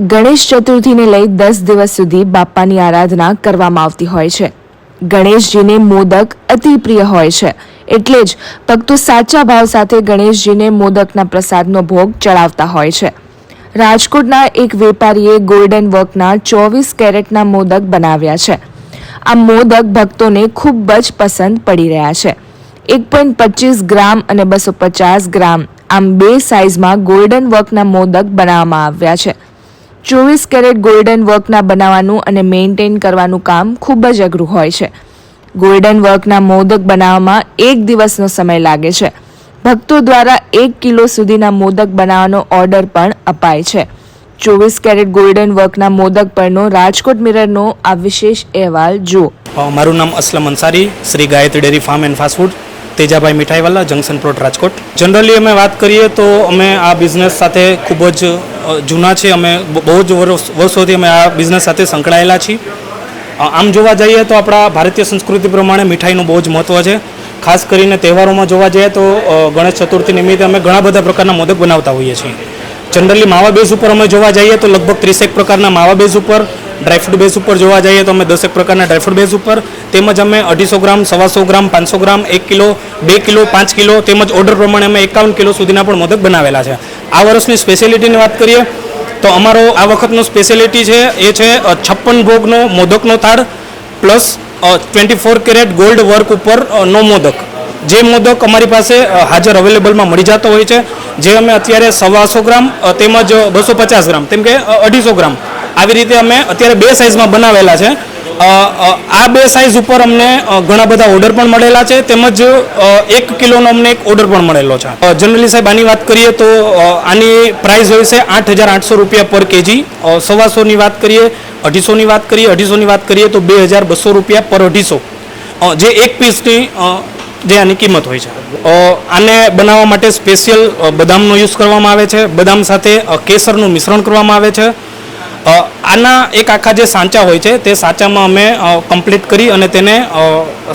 ગણેશ ચતુર્થીને લઈ દસ દિવસ સુધી બાપાની આરાધના કરવામાં આવતી હોય છે. ગણેશજીને મોદક અતિ પ્રિય હોય છે. એટલે જ ભક્તો સાચા ભાવ સાથે ગણેશજીને મોદકના પ્રસાદનો ભોગ ચડાવતા હોય છે. રાજકોટના એક વેપારીએ ગોલ્ડન વર્કના ચોવીસ કેરેટના મોદક બનાવ્યા છે. આ મોદક ભક્તોને ખૂબ જ પસંદ પડી રહ્યા છે. એક પોઈન્ટ પચીસ ગ્રામ અને બસો પચાસ ગ્રામ આમ બે સાઇઝમાં ગોલ્ડન વર્કના મોદક બનાવવામાં આવ્યા છે. ચોવીસ કેરેટ ગોલ્ડન વર્કના બનાવવાનું અને મેન્ટેન કરવાનું કામ ખૂબ જ અઘરું હોય છે. ગોલ્ડન વર્કના મોદક બનાવવામાં એક દિવસનો સમય લાગે છે. ભક્તો દ્વારા એક કિલો સુધીના મોદક બનાવવાનો ઓર્ડર પણ અપાય છે. ચોવીસ કેરેટ ગોલ્ડન વર્કના મોદક પરનો રાજકોટ મિરરનો આ વિશેષ અહેવાલ જુઓ. મારું નામ Aslam Ansari, Shri Gayatri dairy farm and fast food. Tejabhai Mithaiwala, junction plot, Rajkot. Generally અમે વાત કરીએ તો અમે આ બિઝનેસ સાથે ખૂબ જ જૂના છે અમે બહુ જ વર્ષ- વર્ષોથી અમે આ બિઝનેસ સાથે સંકળાયેલા છીએ. આમ જોવા જઈએ તો આપણા ભારતીય સંસ્કૃતિ પ્રમાણે મીઠાઈનું બહુ જ મહત્ત્વ છે. ખાસ કરીને તહેવારોમાં જોવા જઈએ તો ગણેશ ચતુર્થી નિમિત્તે અમે ઘણા બધા પ્રકારના મોદક બનાવતા હોઈએ છીએ. જનરલી માવા બેઝ ઉપર અમે જોવા જઈએ તો લગભગ ત્રીસેક પ્રકારના માવા બેઝ ઉપર ડ્રાયફ્રૂટ બેઝ ઉપર જોવા જઈએ તો અમે દસેક પ્રકારના ડ્રાયફ્રૂટ બેઝ ઉપર. તેમજ અમે અઢીસો ગ્રામ, સવાસો ગ્રામ, પાંચસો ગ્રામ, એક કિલો, બે કિલો, પાંચ કિલો તેમજ ઓર્ડર પ્રમાણે અમે એકાવન કિલો સુધીના પણ મોદક બનાવેલા છે. આ વર્ષની સ્પેશિયાલિટીની વાત કરીએ તો અમારો આ વખતનો સ્પેશિયાલિટી છે, એ છે છપ્પન ભોગનો મોદકનો થાળ plus twenty four carat gold work ઉપર નો મોદક. જે મોદક અમારી પાસે હાજર અવેલેબલમાં મળી જતો હોય છે. જે અમે અત્યારે સવાસો ગ્રામ તેમજ બસો પચાસ ગ્રામ, તેમ કે અઢીસો ગ્રામ આવી રીતે અમે અત્યારે બે સાઇઝમાં બનાવેલા છે. આ બે સાઇઝ ઉપર અમને ઘણા બધા ઓર્ડર પણ મળેલા છે. તેમજ એક કિલોનો અમને એક ઓર્ડર પણ મળેલો છે. જનરલી સાહેબ, આની વાત કરીએ તો આની પ્રાઇસ હોય છે આઠ હજાર આઠસો રૂપિયા પર કેજી. સવાસોની વાત કરીએ, અઢીસોની વાત કરીએ, અઢીસોની વાત કરીએ તો બે હજાર બસો રૂપિયા પર અઢીસો. જે એક પીસની જે આની કિંમત હોય છે. આને બનાવવા માટે સ્પેશિયલ બદામનો યુઝ કરવામાં આવે છે. બદામ સાથે કેસરનું મિશ્રણ કરવામાં આવે છે. આના એક આખા જે સાંચા હોય છે, તે સાચામાં અમે કમ્પ્લીટ કરી અને તેને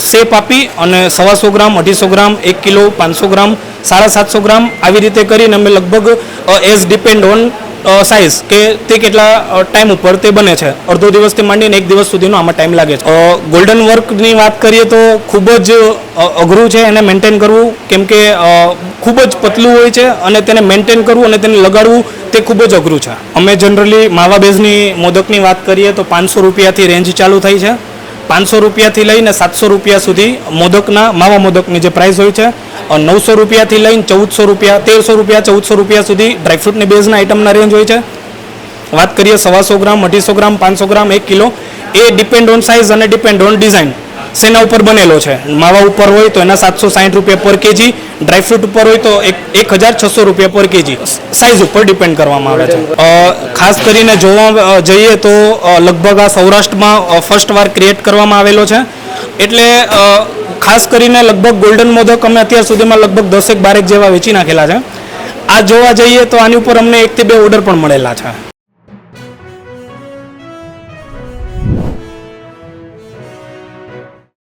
શેપ આપી અને સવાસો ગ્રામ, અઢીસો ગ્રામ, એક કિલો, પાંચસો ગ્રામ સાડા સાતસો ગ્રામ આવી રીતે કરીને અમે લગભગ એઝ ડિપેન્ડ ઓન સાઇઝ કે તે કેટલા ટાઈમ ઉપર તે બને છે. અડધો દિવસથી માંડીને એક દિવસ સુધીનો આમાં ટાઈમ લાગે છે. ગોલ્ડન વર્કની વાત કરીએ તો ખૂબ જ અઘરું છે, એને મેન્ટેન કરવું. કેમ કે ખૂબ જ પતલું હોય છે અને તેને મેન્ટેન કરવું અને તેને લગાડવું તે ખૂબ જ અઘરું છે. અમે જનરલી માવા બેઝની મોદકની વાત કરીએ તો પાંચસો રૂપિયાથી રેન્જ ચાલુ થઈ છે. પાંચસો રૂપિયાથી લઈને સાતસો રૂપિયા સુધી મોદકના માવા મોદકની જે પ્રાઇસ હોય છે નવસો રૂપિયાથી લઈને ચૌદસો રૂપિયા, તેરસો રૂપિયા, ચૌદસો રૂપિયા સુધી ડ્રાયફ્રૂટની બેઝના આઇટમના રેન્જ હોય છે. વાત કરીએ સવાસો ગ્રામ, અઢીસો ગ્રામ, પાંચસો ગ્રામ, એક કિલો, એ ડિપેન્ડ ઓન સાઇઝ અને ડિપેન્ડ ઓન ડિઝાઇન શેના ઉપર બનેલો છે. માવા ઉપર હોય તો એના સાતસો સાઠ રૂપિયા પર કેજી ડ્રાયફ્રૂટ ઉપર હોય તો એક હજાર છસો રૂપિયા પર કેજી. સાઇઝ ઉપર ડિપેન્ડ કરવામાં આવે છે. ખાસ કરીને જોવા જઈએ તો લગભગ આ સૌરાષ્ટ્રમાં ફર્સ્ટ વાર ક્રિએટ કરવામાં આવેલો છે. એટલે ખાસ કરીને લગભગ ગોલ્ડન મોદક અમે અત્યાર સુધીમાં લગભગ દસેક બારેક જેવા વેચી નાખેલા છે. આ જોવા જઈએ તો આની ઉપર અમને એકથી બે ઓર્ડર પણ મળેલા છે.